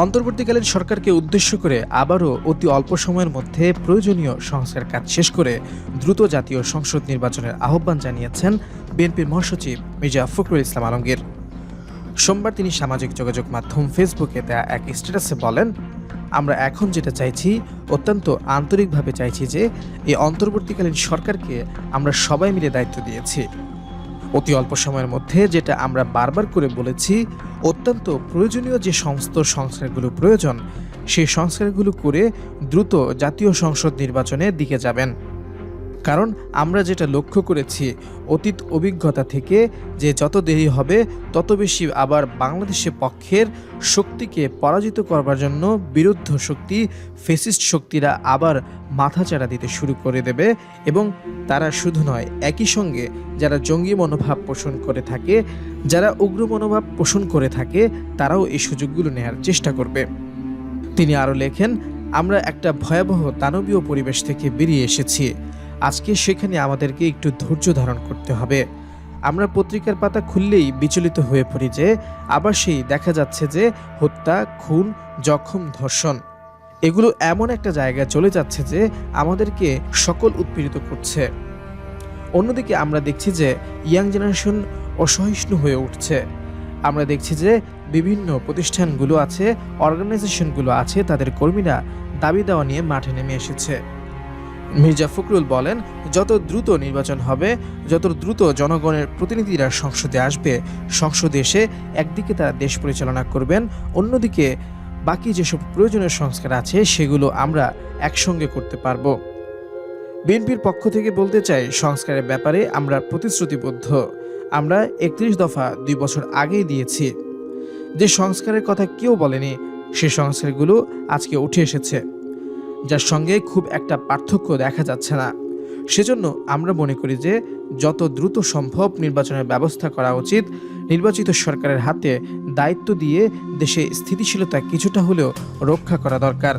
অন্তর্বর্তীকালীন সরকারকে উদ্দেশ্য করে আবারও অতি অল্প সময়ের মধ্যে প্রয়োজনীয় সংস্কার কাজ শেষ করে দ্রুত জাতীয় সংসদ নির্বাচনের আহ্বান জানিয়েছেন বিএনপির মহাসচিব মির্জা ফখরুল ইসলাম আলমগীর। সোমবার তিনি সামাজিক যোগাযোগ মাধ্যম ফেসবুকে দেয়া এক স্ট্যাটাসে বলেন, আমরা এখন যেটা চাইছি, অত্যন্ত আন্তরিকভাবে চাইছি যে এই অন্তর্বর্তীকালীন সরকারকে আমরা সবাই মিলে দায়িত্ব দিয়েছি। অতি অল্প সময়ের মধ্যে যেটা আমরা বারবার করে বলেছি অত্যন্ত প্রয়োজনীয় যে সমস্ত সংস্কারগুলো প্রয়োজন, সেই সংস্কারগুলো করে দ্রুত জাতীয় সংসদ নির্বাচনের দিকে যাবেন। কারণ আমরা যেটা লক্ষ্য করেছি, অতীত অভিজ্ঞতা থেকে যে যত দেরি হবে, তত বেশি আবার বাংলাদেশের পক্ষের শক্তিকে পরাজিত করবার জন্য বিরুদ্ধ শক্তি, ফেসিস্ট শক্তিরা আবার মাথাচাড়া দিতে শুরু করে দেবে এবং তারা শুধু নয়, একই সঙ্গে যারা জঙ্গি মনোভাব পোষণ করে থাকে, যারা উগ্র মনোভাব পোষণ করে থাকে, তারাও এই সুযোগগুলো নেয়ার চেষ্টা করবে। তিনি আরও লেখেন, আমরা একটা ভয়াবহ দানবীয় পরিবেশ থেকে বেরিয়ে এসেছি। আজকে সেখানে আমাদেরকে একটু ধৈর্য ধারণ করতে হবে। আমরা পত্রিকার পাতা খুললেই বিচলিত হয়ে পড়ি যে, আবার সেই দেখা যাচ্ছে যে, হত্যা, খুন, জখম, ধর্ষণ, এগুলো এমন একটা জায়গায় চলে যাচ্ছে যে, আমাদেরকে সকল উৎপীড়িত করছে। অন্যদিকে আমরা দেখছি যে, ইয়াং জেনারেশন অসহিষ্ণু হয়ে উঠছে। আমরা দেখছি যে, বিভিন্ন প্রতিষ্ঠানগুলো আছে, অর্গানাইজেশনগুলো আছে, তাদের কর্মীরা দাবি দেওয়া নিয়ে মাঠে নেমে এসেছে। মির্জা ফখরুল বলেন, যত দ্রুত নির্বাচন হবে, যত দ্রুত জনগণের প্রতিনিধিরা সংসদে আসবে, সংসদে এসে একদিকে তারা দেশ পরিচালনা করবেন, অন্যদিকে বাকি যেসব প্রয়োজনীয় সংস্কার আছে, সেগুলো আমরা একসঙ্গে করতে পারব। বিএনপির পক্ষ থেকে বলতে চাই, সংস্কারের ব্যাপারে আমরা প্রতিশ্রুতিবদ্ধ। আমরা একত্রিশ দফা দুই বছর আগেই দিয়েছি। যে সংস্কারের কথা কেউ বলেনি, সে সংস্কারগুলো আজকে উঠে এসেছে। যার সঙ্গে খুব একটা পার্থক্য দেখা যাচ্ছে না। সেজন্য আমরা মনে করি যে, যত দ্রুত সম্ভব নির্বাচনের ব্যবস্থা করা উচিত। নির্বাচিত সরকারের হাতে দায়িত্ব দিয়ে দেশে স্থিতিশীলতা কিছুটা হলেও রক্ষা করা দরকার।